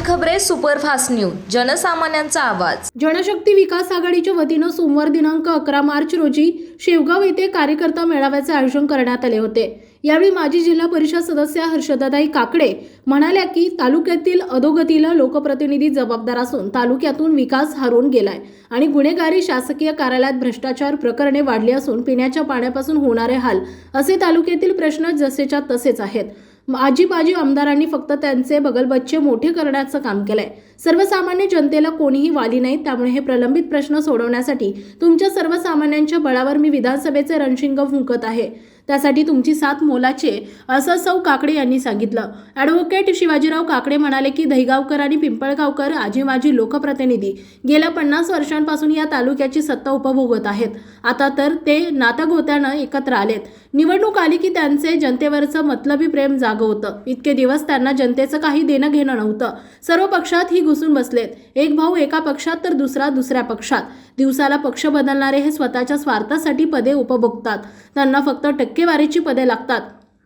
खबरे superfast news जनसामान्यांचा आवाज. जनशक्ती विकास आघाडीच्या वतीनं सोमवार दिनांक अकरा मार्च रोजी शेवगाव येथे कार्यकर्ता मेळाव्याचे आयोजन करण्यात आले होते. यावेळी माजी जिल्हा परिषद सदस्य हर्षदाताई काकडे म्हणाल्या की तालुक्यातील अधोगतीला लोकप्रतिनिधी जबाबदार असून तालुक्यातून विकास हरवून गेलाय आणि गुन्हेगारी शासकीय कार्यालयात भ्रष्टाचार प्रकरणे वाढली असून पिण्याच्या पाण्यापासून होणारे हाल असे तालुक्यातील प्रश्न जसेच्या तसेच आहेत. आजी बाजी आमदारांनी फक्त त्यांचे बगलबच्चे मोठे करण्याचं काम केलंय. सर्वसामान्य जनतेला कोणीही वाली नाही त्यामुळे हे प्रलंबित प्रश्न सोडवण्यासाठी तुमच्या सर्वसामान्यांच्या बळावर मी विधानसभेचे रणशिंग फुंकत आहे. त्यासाठी तुमची साथ मोलाचे असं सौ काकडे यांनी सांगितलं. ॲडव्होकेट शिवाजीराव काकडे म्हणाले की दहीगावकर आणि पिंपळगावकर आजी माजी लोकप्रतिनिधी गेल्या पन्नास वर्षांपासून या तालुक्याची सत्ता उपभोगत आहेत. आता तर ते नातगोत्यानं एकत्र आलेत. निवडणूक आली की त्यांचे जनतेवरचं मतलबी प्रेम जागं होतं इतके दिवस त्यांना जनतेचं काही देणं घेणं नव्हतं. सर्व पक्षात ही घुसून बसलेत. एक भाऊ एका पक्षात तर दुसरा दुसऱ्या पक्षात. दिवसाला पक्ष बदलणारे हे स्वतःच्या स्वार्थासाठी पदे उपभोगतात. त्यांना फक्त टक्केवारीची पदे लागतात.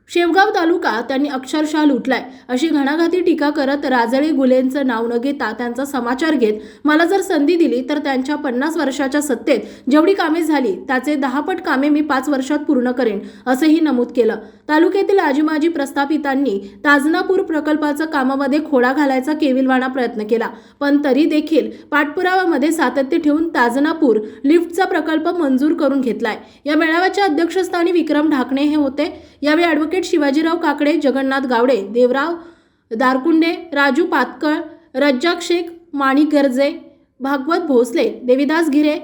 शेवगाव तालुका त्यांनी अक्षरशः लुटलाय. अशी घणाघाती टीका करत राजळी गुलेंचं नाव न घेता त्यांचा समाचार घेत मला जर संधी दिली तर त्यांच्या पन्नास वर्षाच्या सत्तेत जेवढी कामे झाली त्याचे दहापट कामे मी पाच वर्षात पूर्ण करेन असंही नमूद केलं. तालुक्यातील आजीमाजी प्रस्थापितांनी ताजनापूर प्रकल्पाचं कामामध्ये खोडा घालायचा केविलवाणा प्रयत्न केला. पण तरी देखील पाठपुराव्यामध्ये सातत्य ठेवून ताजनापूर लिफ्टचा प्रकल्प मंजूर करून घेतलाय. या मेळाव्याच्या अध्यक्षस्थानी विक्रम ढाकणे हे होते. यावेळी ॲडव्होकेट शिवाजीराव काकडे जगन्नाथ गावडे देवराव दारकुंडे राजू पातकळ रज्जाक शेख माणिक गर्जे भागवत भोसले देविदास घिरे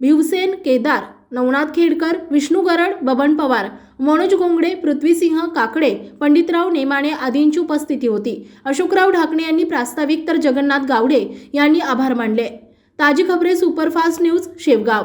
भिवसेन केदार नवनाथ खेडकर विष्णू गरड बबन पवार मनोज गोंगडे पृथ्वीसिंह काकडे पंडितराव नेमाणे आदींची उपस्थिती होती. अशोकराव ढाकणे यांनी प्रास्ताविक तर जगन्नाथ गावडे यांनी आभार मानले. ताजी खबरे सुपरफास्ट न्यूज शेवगाव.